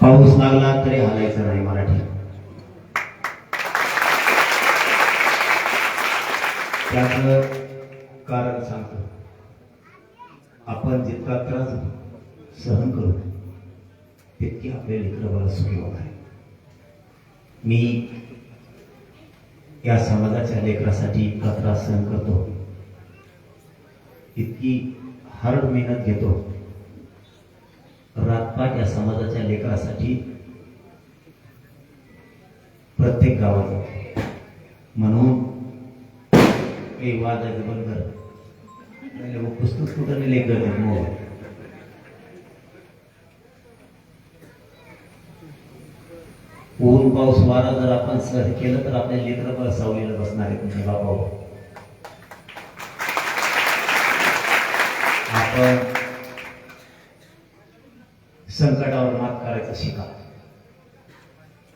पाऊस लागला तरी हालायचा नाही मराठी. त्याचं कारण सांगतो. आपण जितका त्रास सहन करू तितकी आपले लेकरं सुरू सुखी होत आहे. मी या समाजाच्या लेकरासाठी इतका त्रास सहन करतो. इतकी हार्ड मेहनत घेतो. रातपाट या समाजाच्या लेकरासाठी प्रत्येक गावात म्हणून काही आहे बंद कर पुस्तक कुठं लेख मग ऊन पाऊस वारा जर आपण सहन केलं तर आपल्या लेकरं पण सावलीला बसणार आहे म्हणजे बाबा. आपण संकटावर मात करायचं शिका.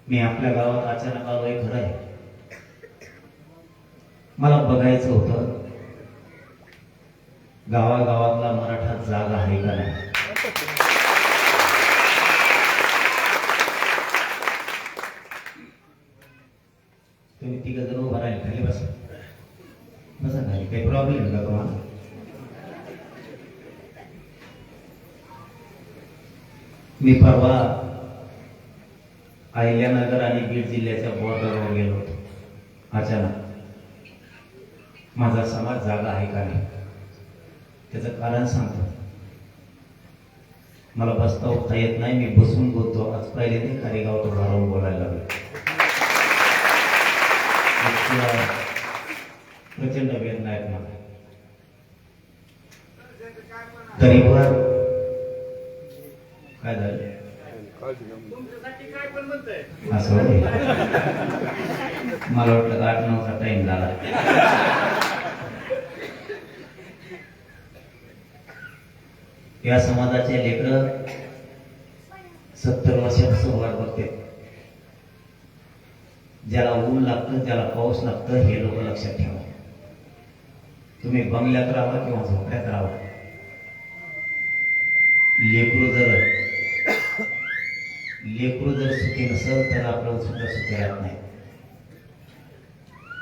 मी आपल्या गावात अचानक आलो हे खरं आहे. मला बघायचं होतं गावागावातला मराठा जागा आहे का नाही तुम्ही तिघ जण उभा राहिले खाली बसा बसा खाली काही प्रॉब्लेम आहे का तुम्हाला मी परवा अहिल्यानगर आणि बीड जिल्ह्याच्या बॉर्डरवर गेलो होतो. अचानक. माझा समाज जागा आहे का नाही? त्याचं कारण सांगतो. मला बसता उठता येत नाही. मी बसून बोलतो. आज पहिले ते कारेगाव तो बोलायला लागलो. प्रचंड वेदना आहेत मला. तरी पण काय झालं? असं. मला वाटलं आठ नऊचा टाइम झाला. या समाजाचे लेकर सत्तर वर्षापासून वाट बघते. ज्याला ऊन लागतं ज्याला पाऊस लागतं हे लोक लक्षात ठेवा. तुम्ही बंगल्यात राहा किंवा झोपड्यात राहा. लेकरू जर लेकरू जर सुखी नसेल तर आपलं सुद्धा सुखी राहत नाही.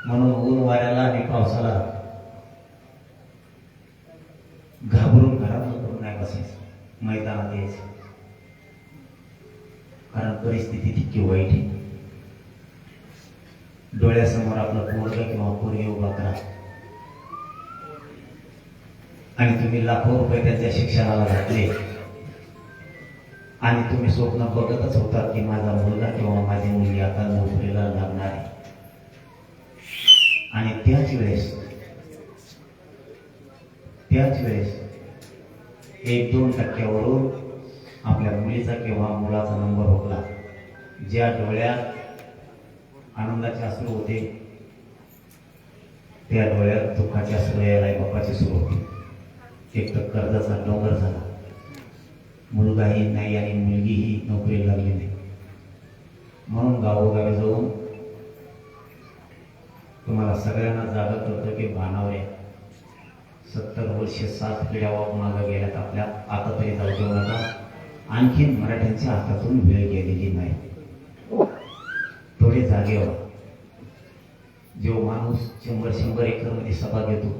म्हणून ऊन वाऱ्याला आणि पावसाला घाबरून घरात करून नाही बसायचं मैदानात यायचं. कारण परिस्थिती तितकी वाईट आहे. डोळ्यासमोर आपला पोरगा किंवा पोरगी उभा करा. आणि तुम्ही लाखो रुपये त्यांच्या शिक्षणाला घातले. आणि तुम्ही स्वप्न बघतच होता की माझा मुलगा किंवा माझी मुलगी आता नोकरीला लागणार आहे. आणि त्याच वेळेस त्याच वेळेस एक दोन टक्क्यावरून आपल्या मुलीचा किंवा मुलाचा नंबर होता. ज्या डोळ्यात आनंदाचे अश्रू होते त्या डोळ्यात दुःखाचे अश्रू यायला बापाची सुरू होती. एक तर कर्जाचा डोंगर झाला. मुलगाही नाही आणि मुलगीही नोकरीला लागली नाही. म्हणून गावोगावी जाऊन तुम्हाला सगळ्यांना जागा करतो की भानावर सत्तर वर्षे सात पिढ्या मागं गेल्यात आपल्या आता तरी जाऊ देऊ नका. आणखीन मराठ्यांच्या हातातून वेळ गेलेली नाही. थोडे जागेवर. जो माणूस शंभर शंभर एकरमध्ये सभा घेतो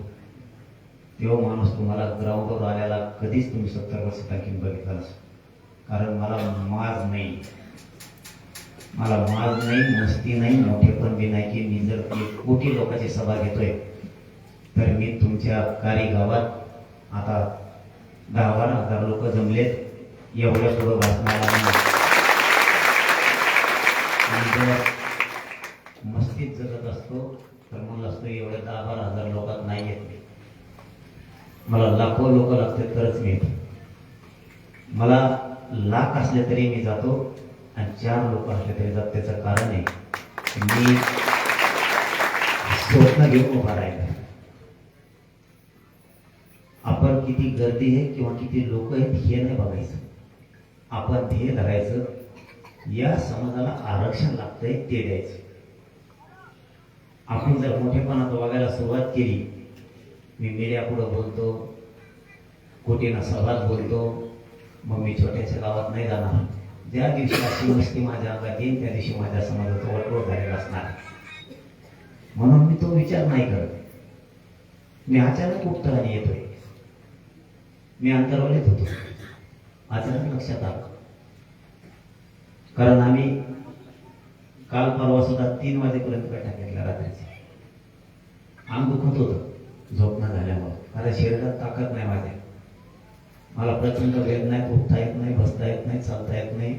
तो माणूस तुम्हाला ग्राउंडवर आल्याला कधीच तुम्ही सत्तर वर्ष टाकीन बघितला कारण मला माज नाही मला माज नाही मस्ती नाही मोठेपण बी नाही की मी जर एक कोटी लोकांची सभा घेतोय तर मी तुमच्या कारी गावात आता दहा बारा हजार लोक जमलेत एवढ्या पुढं भाषणाला नाही. जर मस्तीत जगत असतो तर म्हणलं असतो एवढ्या दहा बारा हजार लोकात नाही येत मी. मला लाखो लोक लागतात तरच मी. मला लाख असले तरी मी जातो आणि चार लोक असले तरी जात त्याचं कारण आहे मी स्वप्न घेऊन उभा राहिलो. आपण किती गर्दी आहे किंवा किती लोक आहेत हे नाही बघायचं. आपण ध्येय धरायचं. या समाजाला आरक्षण लागतंय ते द्यायचं. आपण जर मोठेपणात वागायला सुरुवात केली मी मीडिया बोलतो कोटीनं सभात बोलतो मग मी छोट्याशा गावात नाही जाणार. ज्या दिवशी अशी मस्ती माझ्या अंगात येईल त्या दिवशी माझ्या समाजाचा वटवट झालेला असणार. म्हणून मी तो विचार नाही करत. मी अचानक उठतो येतोय. मी अंतरवलीत होतो. अचानक लक्षात आलं. कारण आम्ही काल परवा सुद्धा तीन वाजेपर्यंत बैठक घेतल्या रात्रीची. आम दुखत होतं. झोप न झाल्यामुळं माझ्या शरीरात ताकद नाही माझ्या. मला प्रचंड वेदना नाही उठता येत नाही बसता येत नाही चालता येत नाही.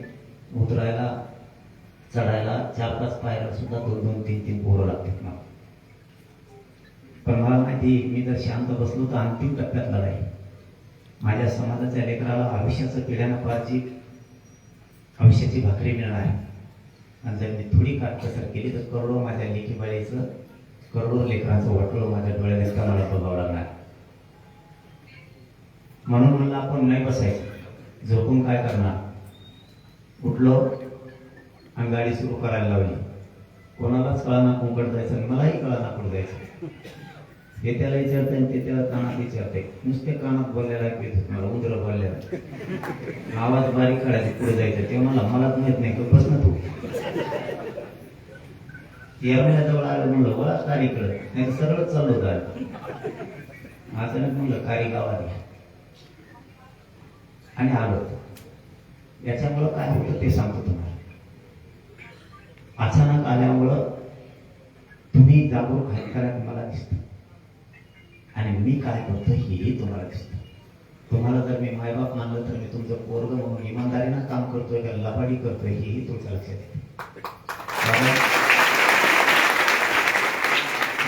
उतरायला चढायला चार पाच पायऱ्या सुद्धा दोन दोन तीन तीन पोरं लागतात मला. पण मला माहिती मी जर शांत बसलो तर अंतिम टप्प्यात लढाई. माझ्या समाजाच्या लेकराला आयुष्याचं पिढ्यानं पारची आयुष्याची भाकरी मिळणार आहे. आणि जर मी थोडी काटकसर केली तर करोडो माझ्या लेखी बाळीचं करोडो लेकरांचं वाटलं माझ्या डोळ्यात दिसता मला बघावं लागणार. म्हणून म्हणलं आपण नाही बसायचं. झोपून काय करणार? उठलो आणि गाडी सुरू करायला लावली. कोणालाच कळाना कोंकण जायचं आणि मलाही कळाना कुठं जायचं. हे त्याला विचारते आणि ते त्याला कानात विचारते. नुसते कानात बोललेला मला उंदर बोललेला. आवाज बारीक काढायचे पुढे जायचं. तेव्हा मला मलाच माहीत नाही बस ना तू. येरमेला जवळ आलं म्हणलं बोला कारी कळत नाही. सरळ चालू चाललो अचानक म्हणलं कारी गावात आणि आलो. याच्यामुळं काय होतं ते सांगतो तुम्हाला. अचानक आल्यामुळं तुम्ही जागरूक आहे कारण मला दिसत. आणि मी काय करतो हेही तुम्हाला दिसतं. तुम्हाला जर मी मायबाप मानलं तर मी तुमचं पोरग म्हणून इमानदारीनं काम करतोय का लबाडी करतोय हेही तुमच्या लक्षात येते.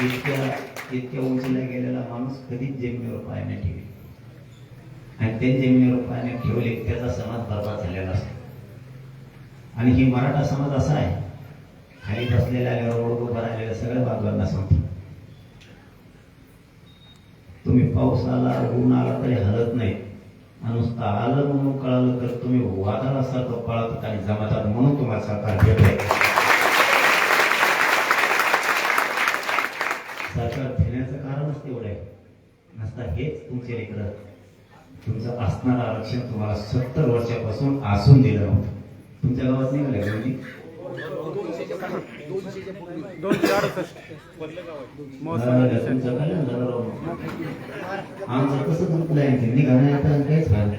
इतक्या इतक्या उंचीला गेलेला माणूस कधीच जमिनीवर पाय नाही. ठेवी आणि ते जमिनीवर पाय ठेवले त्याचा समाज बर्बाद झालेला असतो. आणि ही मराठा समाज असा आहे खाली बसलेल्या रोड उभं राहिलेल्या सगळ्या बाजूंना सांगतो. तुम्ही पाऊस आला ऊन आला तरी हलत नाही. आणि नुसतं आलं म्हणून कळालं तर तुम्ही वादळासारखं पळतात आणि जमातात म्हणून तुम्हाला सरकार भेटलंय सरकार घेण्याचं कारणच तेवढं आहे. नसता हेच तुमचे लेकर. तुमचं असणारं आरक्षण तुम्हाला सत्तर वर्षापासून आसून दिलं नव्हतं तुमच्या गावात निघाले म्हणजे? झालं आमचं कसं तुमचं आहे ते निघालं आता काहीच झालं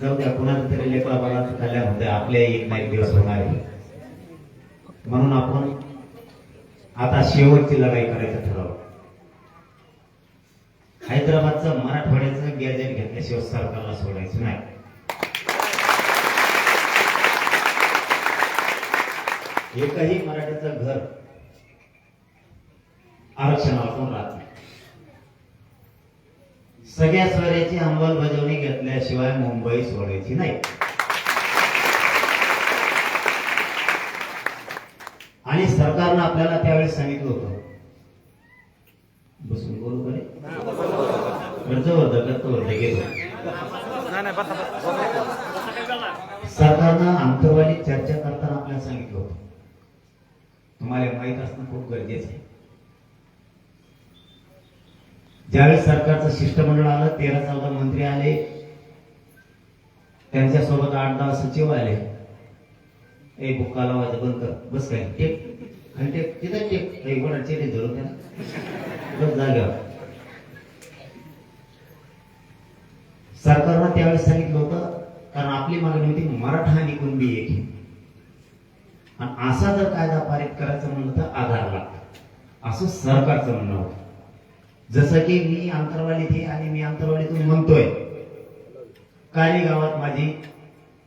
जाऊ द्या कुणाला तरी लेकरा बाळा कल्याण होते आपल्या एक ना एक दिवस होणार म्हणून आपण आता शेवटची लढाई करायचं ठरवलं. हैदराबादचं मराठवाड्याचं गॅजेट घेतल्याशिवाय सरकारला सोडायचं नाही. एकही मराठीचं घर आरक्षणाला कोण राहत नाही. सगळ्या स्वराची अंमलबजावणी घेतल्याशिवाय मुंबई सोडायची नाही. आणि सरकारनं आपल्याला त्यावेळेस सांगितलं होतं. बसून बोलू बरे बसा सरकारनं आंतरवाली चर्चा करताना आपल्याला सांगितलं होतं. तुम्हाला माहीत असणं खूप गरजेचं आहे. ज्यावेळेस सरकारचं शिष्टमंडळ आलं तेरा चौदा मंत्री आले त्यांच्यासोबत आठ दहा सचिव आले ए बुक्का लावायचं बंद कर बस काय आणि ते तिथं टेप एक बडा चेले धरून त्याला जाग्यावर सरकारनं त्यावेळेस सांगितलं होतं कारण आपली मागणी होती मराठा आणि कुणबी एक आणि असा जर कायदा पारित करायचं म्हणलं तर आधार लागतो. असं सरकारचं म्हणणं होतं. जसं की मी आंतरवालीत आहे आणि मी अंतरवालीतून म्हणतोय काली गावात माझी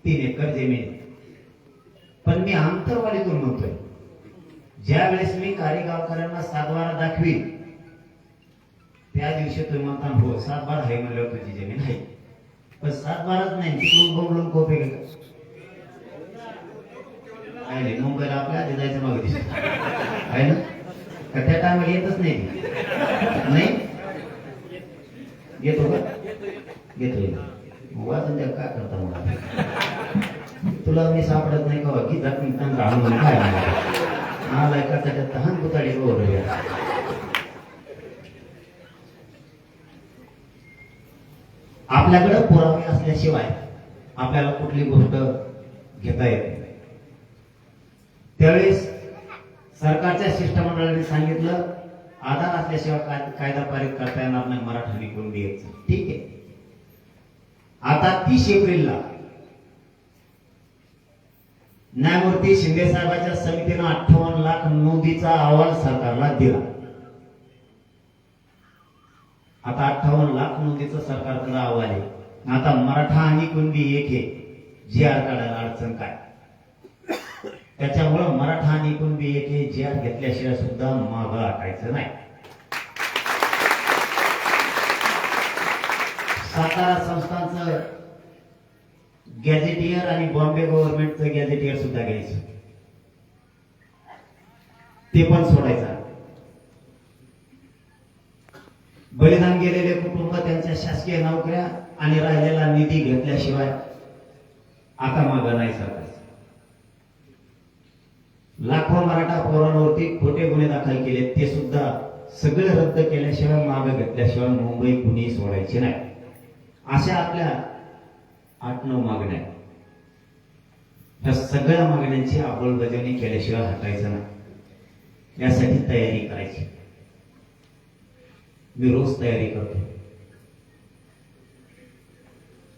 तीन एकर जमीन पण मी आंतरवालीतून म्हणतोय. ज्या वेळेस मी काली गावकऱ्यांना सातबारा दाखवी त्या दिवशी तुम्ही म्हणता हो सातबारा आहे म्हणल्यावर तुझी जमीन आहे. पण सातबाराच नाही बोलून कोपे गेलं मुंबईला आपल्या आधी जायचं मागे दिसत आहे ना? का त्या टायमाला येतच नाही येतो का? येतो येतो. वाचून द्या काय करता मग? तुला मी सापडत नाही का की जात आणून काय आलाय का त्याच्यात तहान पुताडी आपल्याकडे पुरावे असल्याशिवाय आपल्याला कुठली गोष्ट घेता येत नाही. त्यावेळेस सरकारच्या शिष्टमंडळाने सांगितलं आधार असल्याशिवाय काय- कायदा पारित करता येणार नाही मराठा निघून द्यायचं ठीक आहे. आता तीस एप्रिलला न्यायमूर्ती शिंदे साहेबांच्या समितीनं अठ्ठावन्न लाख नोंदीचा अहवाल सरकारला दिला. आता अठ्ठावन्न लाख नोंदीचा सरकारचा अहवाल आहे. आता मराठा आणि कुणबी एक आहे. जी आर काढायला अडचण काय? त्याच्यामुळं मराठा आणि कुणबी एक आहे जी आर घेतल्याशिवाय सुद्धा माग हटायचं नाही. सातारा संस्थांचं गॅझेटियर आणि बॉम्बे गव्हर्नमेंटचं गॅझेटियर सुद्धा घ्यायचं. ते पण सोडायचं. बलिदान गेलेले कुटुंब त्यांच्या शासकीय नोकऱ्या आणि राहिलेला निधी घेतल्याशिवाय आता मागं नाही सरकायचं. लाखो मराठा पोरांवरती खोटे गुन्हे दाखल केले ते सुद्धा सगळे रद्द केल्याशिवाय मागं घेतल्याशिवाय मुंबई कुणी सोडायची नाही. अशा आपल्या आठ नऊ मागण्या आहेत. या सगळ्या मागण्यांची अंमलबजावणी केल्याशिवाय हटायचं नाही. यासाठी तयारी करायची. मी रोज तयारी करतो.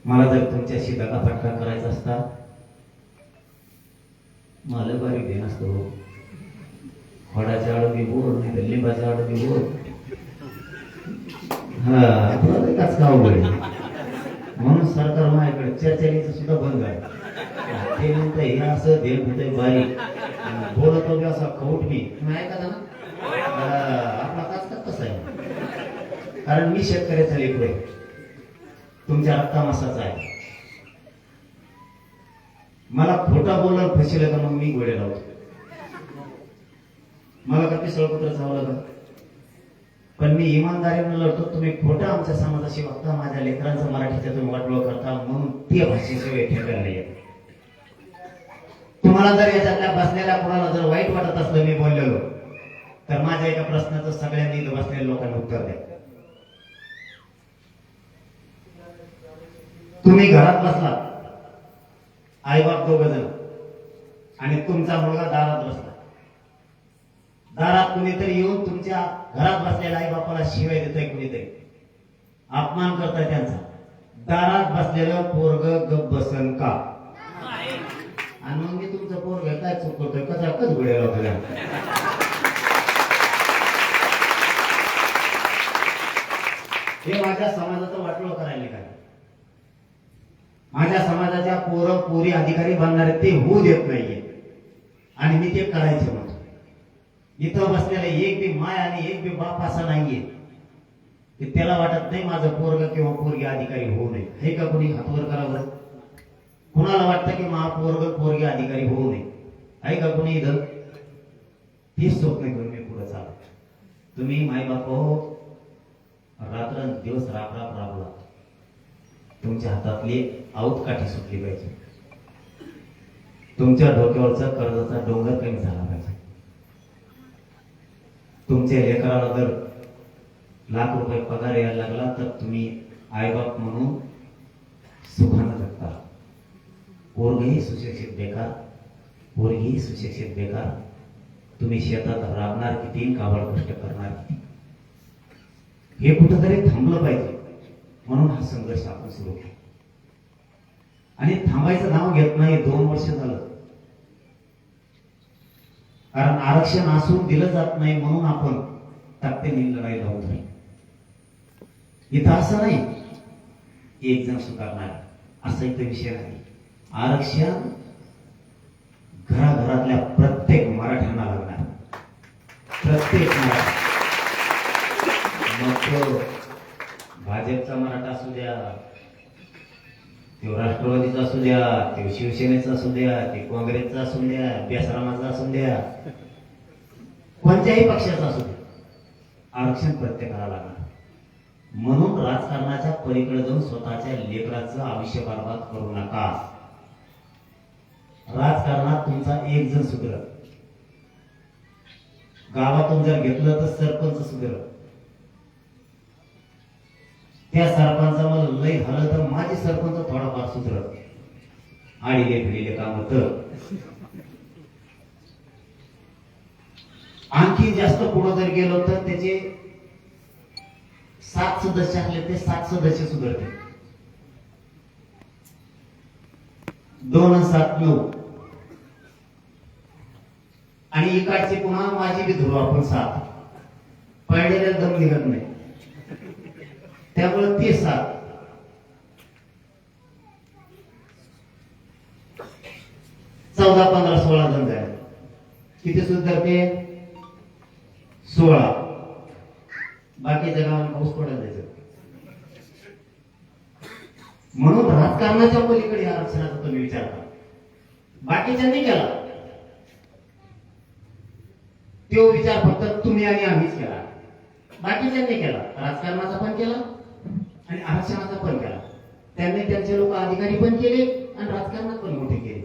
मला जर तुमच्याशी दगाफटका करायचा असता मला बारी दे नसतो हो. फळाच्या आडवी बोल नाही तर लिंबाच्या आडवी बोल हा तुला काच का अवघड म्हणून सरकार माझ्याकडे चर्चेचं सुद्धा बंद आहे. ते म्हणतं हे असं दे म्हणतंय बारीक आणि बोलतो बी असा खौट मी. तुम्ही ऐका ना आपला काच का कसा आहे. कारण मी शेतकऱ्याचा लेकरू आहे. तुमच्या रक्तामासाचा आहे. मला खोटा बोलणार फसिलं का मग मी गोडे लावतो? मला का पिसळ कुत्र चावलं का? पण मी इमानदारीने लढतो तुम्ही खोटं आमच्या समाजाशी वागता माझ्या लेकरांचं मराठीचं तुम्ही वाटलो करता म्हणून ती भाषेशिवाय ठेकायला नाही येत. तुम्हाला जर याच्यातल्या बसलेल्या कोणाला जर वाईट वाटत असलं मी बोललेलो तर माझ्या एका प्रश्नाचं सगळ्यांनी बसलेल्या लोकांना उत्तर द्या तुम्ही घरात बसला आई बाप दोघ जण आणि तुमचा मुलगा दारात बसला दारात कुणीतरी येऊन तुमच्या घरात बसलेल्या आई बापाला शिवाय देतोय कुणीतरी. अपमान करताय त्यांचा. दारात बसलेलं पोरग गप बसन का? आणि मग मी तुमचं पोरग काय चूक करतोय. कसा कच गुड्या लावतोय हे माझ्या समाजाचं वाटोळ करायला काय माझ्या समाजाच्या पोरं पोरी अधिकारी बनणारे ते होऊ देत नाहीये. आणि मी ते करायचे इथं बसलेले एक बी माय आणि एक बी बाप असा नाहीये. की त्याला वाटत नाही माझं पोरग किंवा पोरगी अधिकारी होऊ नये. हे का कोणी हातवर करावं कुणाला वाटतं की मा पोरग पोरगी अधिकारी होऊ नये? आहे का कोणी इथं? तीच स्वप्न घेऊन मी पुढे चालू तुम्ही माय बाप हो रात्र दिवस राब राब राबला तुमच्या हातातली आऊत काठी सुटली पाहिजे. तुमच्या डोक्यावरचा कर्जाचा डोंगर कमी झाला पाहिजे. तुमच्या लेकराला जर लाख रुपये पगार यायला लागला तर तुम्ही आईबाप म्हणून सुखानं जगता. पोरगेही सुशिक्षित बेकार पोरगीही सुशिक्षित बेकार. तुम्ही शेतात राबणार किती काबड कष्ट करणार किती? हे कुठंतरी थांबलं पाहिजे. म्हणून हा संघर्ष आपण सुरू केला. आणि थांबायचं नाव घेत नाही दोन वर्ष झालं. कारण आरक्षण असून दिलं जात नाही म्हणून आपण ताकदीने लढाई लावू नाही इथं असं नाही. एक जण स्वीकारणार. असा इथं विषय नाही. आरक्षण घराघरातल्या प्रत्येक मराठ्यांना लागणार. प्रत्येक मराठा. मग तो भाजपचा मराठा असू द्या तो राष्ट्रवादीचा असू द्या तो शिवसेनेचा असू द्या ते काँग्रेसचा असू द्या बेसरामाचा असू द्या कोणत्याही पक्षाचा असू द्या. आरक्षण प्रत्येकाला लागणार. म्हणून राजकारणाच्या पलीकडे जाऊन स्वतःच्या लेकराचं आयुष्य बर्बाद करू नका. राजकारणात तुमचा एक जण सुधर गावातून जर घेतलं तर सरपंच सुधरत त्या सरपंचामध्ये लय झालं तर माझे सरपंच थोडाफार सुधरत आडीले फिरले काम तर आणखी जास्त पुढे जर गेलो तर त्याचे सात सदस्य असले ते सात सदस्य सुधारते दोन सात नऊ. आणि इकडचे पुन्हा माझी बी धरू आपण सात. पडलेल्या दम निघत नाही. त्यामुळे ते सात चौदा पंधरा सोळा जण झाले किती सुधारते सोळा. बाकीच्या गावांना पाऊस पडायला जायचं. म्हणून राजकारणाच्या पलीकडे आरक्षणाचा तुम्ही विचार करा. बाकीच्यांनी केला. तो विचार फक्त तुम्ही आणि आम्हीच केला. बाकीच्यांनी केला. राजकारणाचा पण केला. आणि आरक्षणाचा पण केला त्यांनी त्यांचे लोक अधिकारी पण केले आणि राजकारणात पण मोठे केले.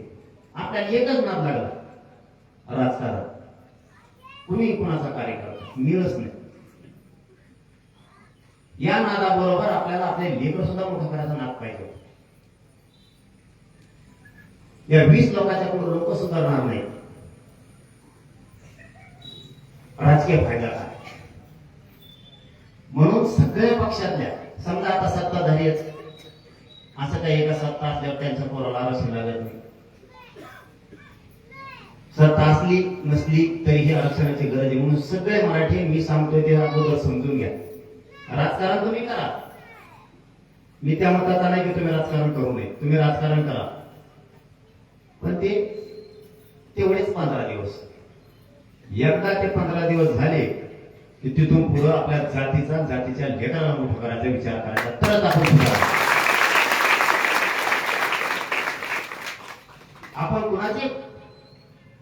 आपल्याला एकच नाद लागला. राजकारण. कुणी कुणाचा कार्यकर्ता? मिळच नाही या नादाबरोबर आपल्याला आपले लेकर सुद्धा मोठा करायचा नाद पाहिजे. या वीस लोकांच्या पुढे लोक सुधारणार नाही राजकीय फायदा काय म्हणून सगळ्या पक्षातल्या समजा आता सत्ताधारी झाली असं काही एका सत्ता असल्यावर त्यांच्या पोराला आरक्षण लागत नाही. सत्ता असली नसली तरीही आरक्षणाची गरज आहे. म्हणून सगळे मराठी मी सांगतोय ते अगोदर समजून घ्या. राजकारण तुम्ही करा. मी त्या मताचा नाही की तुम्ही राजकारण करू नये. तुम्ही राजकारण करा. पण ते तेवढेच पंधरा दिवस. एकदा ते पंधरा दिवस झाले की तिथून पुढं आपल्या जातीचा जातीच्या लेकराला मोठं करायचा विचार करायचा. तरच आपण आपण कुणाचे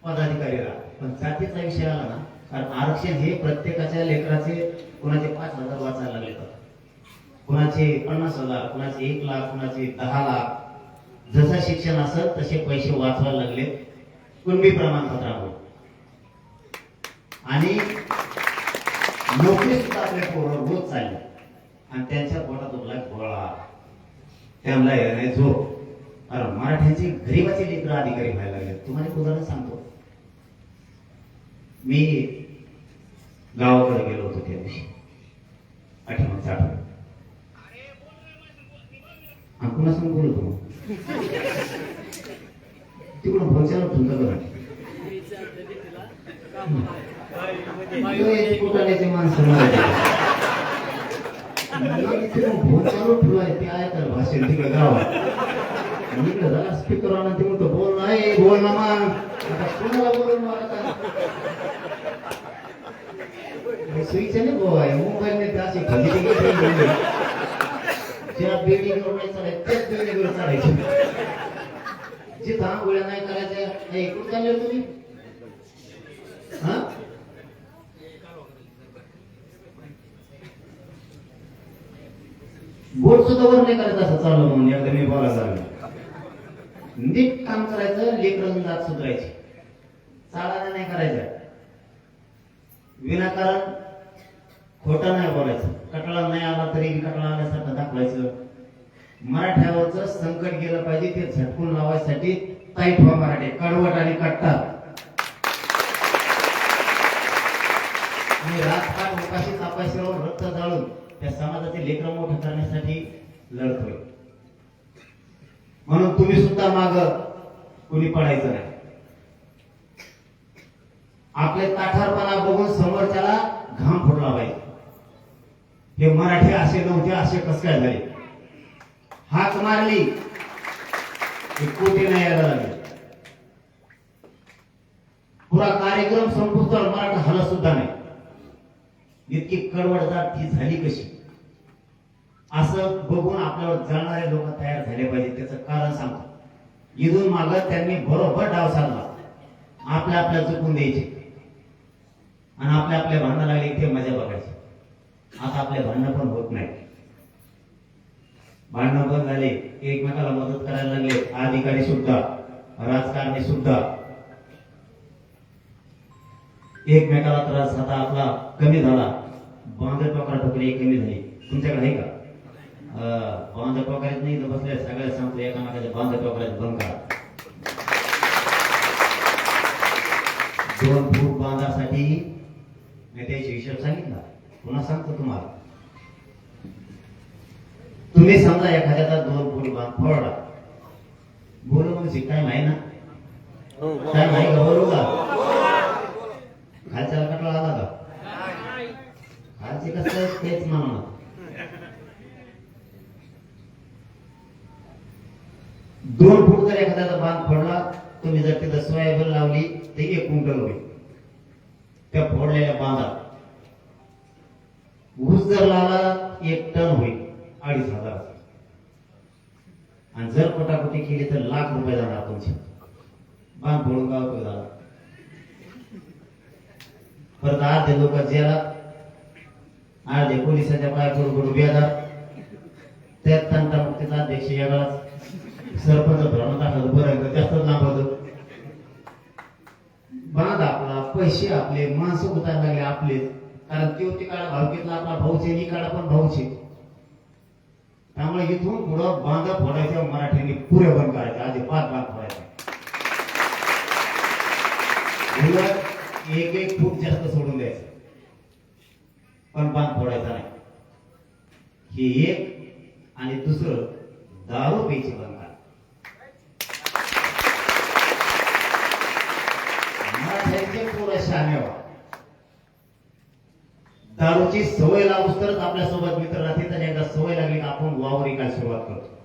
पदाधिकारी राहा पण जातीचा विषय आला ना कारण आरक्षण हे प्रत्येकाच्या लेकराचे कुणाचे पाच हजार वाचायला लागले तर. कुणाचे पन्नास हजार कुणाचे एक लाख कुणाचे दहा लाख. जसं शिक्षण असेल तसे पैसे वाचवायला लागले. कुणबी प्रमाणपत्रामुळे आणि नोकरी सुद्धा आपल्या पोरावर रोज चालले. आणि त्यांच्या पोटात उरला गोळा. त्यांना येणे अरे मराठ्यांची गरीबाचे लेकर अधिकारी व्हायला लागले. तुम्हाला एक उदाहरण सांगतो. मी गावाकडे गेलो होतो त्या दिवशी. आठवणचा आठवण हा कुणा सांग बोलतो मग? तिकडून भोचायला तुमचं बघा 왜 꾸준하게 만들어야 이왕이처럼 본자로 불러야 뼈아야들 마시는 티거 다. 니가 나가 스피커라는 팀도 몰라 해, 몰라 만. 아까 불러보는 말았 다. 스위치는 뭐 야? 모바일에 다시 건드리게 되는 데. 제가 빌딩 오래살에 떼 빌딩 오래살 에. 제 다음 올려놔야 따라 서, 에 이, 꿀 잘 려, 뚜 이? बोट सुद्धा वर नाही करायचं असं चालू म्हणून एकदा मी बोला लागलो. नीट काम करायचं लेकरं दात सुधारायची. चालायला नाही करायचं. विनाकारण खोटं नाही बोलायचं. कटळा नाही आला तरी कटळा आल्यासारखं दाखवायचं. मराठ्यावरचं संकट गेलं पाहिजे ते झटकून लावायसाठी ताईट व्हा मराठी कडवट आणि कट्टा. आणि राजकारण उपाशी तापाशीवर रक्त जाळून त्या समाजाचे लेकर मोठं करण्यासाठी लढतोय. म्हणून तुम्ही सुद्धा माग कुणी पडायचं नाही. आपले ताठारपणा बघून समोरच्याला घाम फुटला पाहिजे. हे मराठी असे नव्हते असे कस काय झाले? हाक मारली की कोटी नाही यायला लागले? पुरा कार्यक्रम संपुष्टावर मराठा हलत सुद्धा नाही. इतकी कडवडदार ती झाली कशी? असं बघून आपल्यावर जाणारे लोक तयार झाले पाहिजे त्याचं कारण सांगतो. इथून माग त्यांनी बरोबर डाव साधला. आपल्या आपल्या चुकून द्यायचे. आणि आपल्या आपल्या भांडणं लागले ते मजा बघायची. आता आपले भांडणं पण होत नाही भांडणं पण झाले एकमेकाला मदत करायला लागले अधिकारी सुद्धा राजकारणी सुद्धा. एकमेकाला त्रास आता आपला कमी झाला. बांधर टोकरा टोकरी कमी झाली. तुमच्याकडे आहे का? बांध टोकायत नाही तर बसले सगळ्या सांगतो एकामेकाच्या बांध टोकायत बंद करा. दोन फूट बांधासाठी मी त्याचे हिशोब सांगितला. पुन्हा सांगतो तुम्हाला. तुम्ही समजा एखाद्याचा दोन फूट बांध फोडला. बोलू म्हणजे काय माहिती ना? हो. काय माहिती का? बोलू का? खालच्या कटला आला का खालचे कसं तेच म्हणा दोन फूट जर एखाद्याचा बांध फोडला तुम्ही जर तिथं सोयाबीन लावली तर एक क्विंटल होईल. त्या फोडलेल्या बांधात. ऊस जर लावला एक टन होईल अडीच हजार. आणि जर कोटाकोटी केली तर लाख रुपये जाणार तुमचे. बांध फोडून गाव तो झाला. परत अर्धे लोक जेला अर्धे पोलिसांच्या पाय करू करू बेजार त्यात तंटा मुक्तीचा अध्यक्ष वेगळाच सरपंच भ्रमण दाखवतो बरं जास्त लांब बांध आपला पैसे आपले माणसं उतार लागले आपले. कारण देव ते काळा तिकाडा घेतला आपला भाऊचे निकाडा पण भाऊचे त्यामुळे इथून पुढं बांध फोडायच्या मराठ्यांनी पुरे बंद करायचे आधी पाच बांध फोडायचे. एक एक फूट जास्त सोडून द्यायचं. पण बांध फोडायचा नाही. हे एक आणि दुसरं दारू प्यायची बंद करा मराठ्यांचे पोरं दारूची सवय लावूस तरच आपल्यासोबत मित्र राहतील आणि एकदा सवय लागली आपण वावर काय सुरुवात करतो.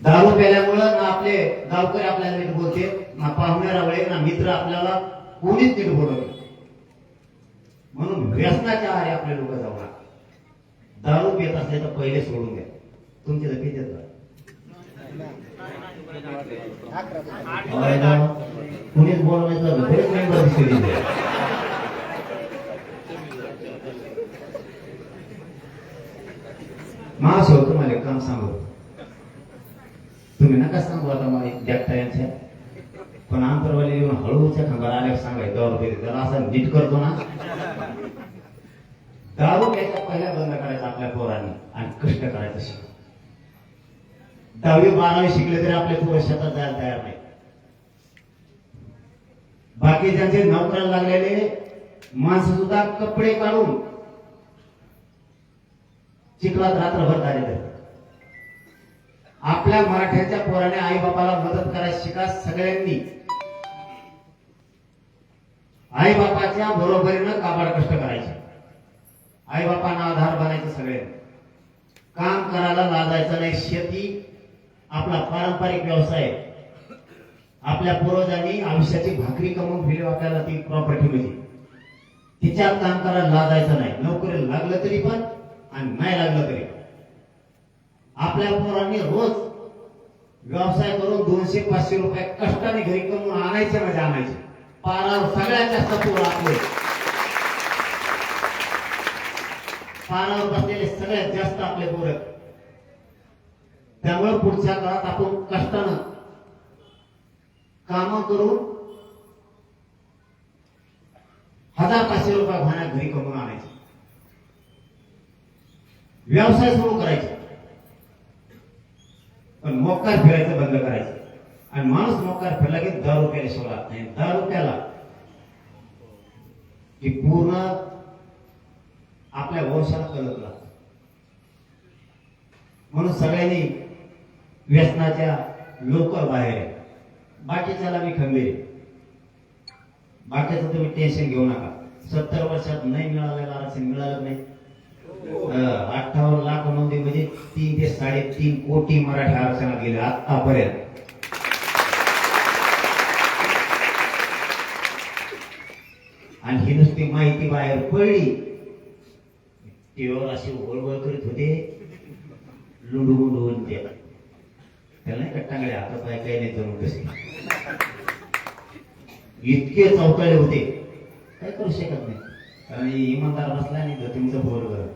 दारू प्याल्यामुळं ना आपले गावकरी आपल्याला नीट बोलते ना पाहुणे रावळे ना मित्र आपल्याला कोणीच नीट बोलत म्हणून व्यसनाच्या आहारी आपले लोक जाऊ दारू पित असले तर पहिले सोडून द्या. तुमचे तर देतात का? बोलवायचं कुणीच बोलण्याचं बरेच मेंबर दिसते तिथे. महाशेव तुम्हाला काम सांगू तुम्ही नका सांगू आता मला देखता यांच्या पण आंतरवाले येऊन हळूच्या खांबाला आल्यावर सांगाय दारू पिते त्याला असं नीट करतो ना दारू घ्यायचा पहिला बंद करायचा आपल्या पोरांनी आणि कष्ट करायचं शिकतो दहावी बारावी शिकले तरी आपले पोरं शेतात जायला तयार नाही. बाकी ज्यांचे नोकऱ्याला लागलेले माणसं सुद्धा कपडे काढून चिखलात रात्रभर झाले आपल्या मराठ्याच्या पोराने आई बाबाला मदत करायला शिका सगळ्यांनी. आई बापाच्या बरोबरीनं काबाड कष्ट करायचे. आई बापांना आधार बनायचं सगळे. काम करायला लाजायचं नाही शेती आपला पारंपरिक व्यवसाय. आपल्या पूर्वजांनी आयुष्याची भाकरी कमवून दिली आपल्याला ती प्रॉपर्टी म्हणजे तिच्यात काम करायला लाजायचं नाही. नोकरी लागलं तरी पण आणि नाही लागलं तरी आपल्या पोरांनी रोज व्यवसाय करून दोनशे पाचशे रुपये कष्टाने घरी कमवून आणायचे म्हणजे आणायचे. पारावर सगळ्यात जास्त पोरं आपले. पारावर बसलेले सगळ्यात जास्त आपले पोरं. त्यामुळे पुढच्या काळात आपण कष्टानं काम करून हजार पाचशे रुपये भाण्यात घरी कमवून आणायचे. व्यवसाय सुरू करायचे. पण मोकार फिरायचं बंद करायचं. आणि माणूस मोकार फिरला की दारू प्यायला शिवला नाही. दहा रुपयाला. की पूर्ण आपल्या वंशाला कळत लागतं म्हणून सगळ्यांनी व्यसनाच्या लोक बाहेर. आहे बाकीच्याला मी खंबीर. बाकीचं तुम्ही टेन्शन घेऊ नका. सत्तर वर्षात नाही मिळालेलं आरक्षण मिळालं नाही. अठ्ठावन्न लाख नोंदी म्हणजे तीन ते साडेतीन कोटी मराठी आरक्षणात गेले आतापर्यंत. आणि ही नुसती माहिती बाहेर पडली. टीव्हीवर अशी ओळवळ करीत होते. लुंडू गुंडू त्याला नाही का आता हातात पाय काही नाही जरूर कसे इतके चौकळे होते. काय करू शकत नाही. कारण इमानदार बसला नाही तर तुमचं बरोबर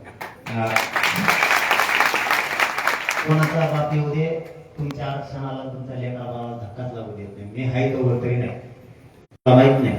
कोणाचा बाप येऊ दे तुमच्या आरक्षणाला तुमच्या लेखाला धक्काच लागू देत नाही. मी हाय तो तरी नाही. माहीत नाही.